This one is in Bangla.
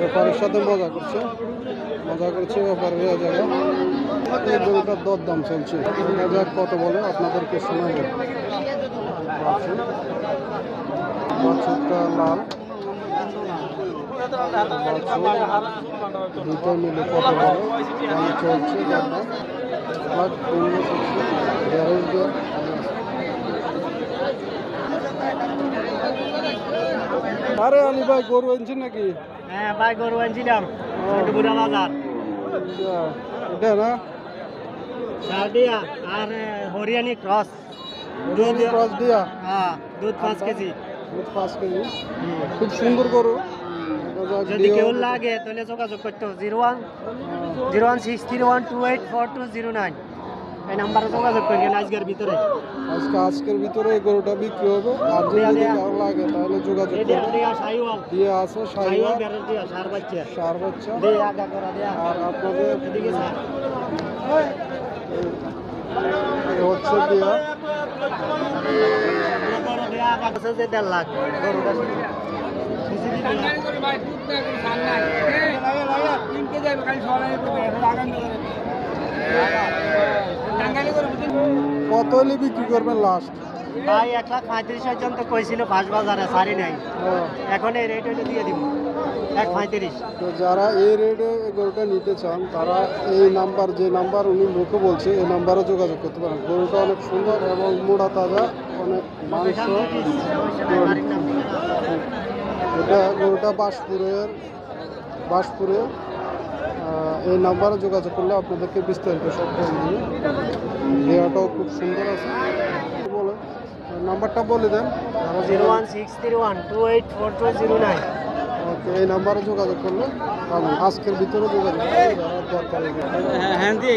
ব্যাপারের সাথে মজা করছে। মজা করছে ব্যাপারের এই জায়গা এই গরুটার দর দাম চলছে। দেখা কত বলে, আপনাদেরকে শোনাবো। বাছুর। বাছুরটা লাল। দুটো মিলে কত বলে? চলছে দর আরে আলী ভাই গরু এনেছেন নাকি? হ্যাঁ ভাই গরু আনছিলাম বুড়া বাজার। এটা এটা না? শারদিয়া আর হরিয়ানি ক্রস। দুধ ক্রস দিয়া? হ্যাঁ দুধ পাঁচ কেজি। দুধ পাঁচ কেজি। খুব সুন্দর গরু। যদি। কেউ লাগে তাহলে যোগাযোগ করতে zero one zero one six three one two eight four two zero nine. এই নাম্বারে যোগাযোগ করবেন আজকের ভিতরে। আজকে আজকের ভিতরে গরুটা বিক্রি হবে। আর যদি। কারও লাগে তাহলে যোগাযোগ এই দেয়া আছে সাইওয়াল। সার বাচ্চা। সার বাচ্চা। আর আপনাদের হচ্ছে দিয়া বড় দেয়া। আগা আছে যে দেড় লাখ গরুটা কত হলে বিক্রি করবেন লাস্ট ভাই এক লাখ পঁয়ত্রিশ পর্যন্ত কইছিল ফাঁস বাজারে সারি নাই। এখন এই রেট হইলে দিয়ে দিব। এক পঁয়ত্রিশ। তো যারা এই রেটে গরুটা নিতে চান তারা এই নাম্বার যে নাম্বার উনি মুখে বলছে এই নাম্বারে যোগাযোগ করতে পারেন। গরুটা অনেক সুন্দর এবং মোড়া তাজা অনেক মাংস। এটা গরুটা বাসপুরের বাসপুরের এই নাম্বারে যোগাযোগ করলে আপনাদেরকে বিস্তারিত সব দিবে। দেওয়াটাও খুব সুন্দর আছে। বলে নাম্বারটা বলে দেন। Zero one six three one two eight four two zero nine. Okay এই নাম্বারে যোগাযোগ করলে আজকের ভিতরে যোগাযোগ করলে দরকার হ্যাঁ দিয়ে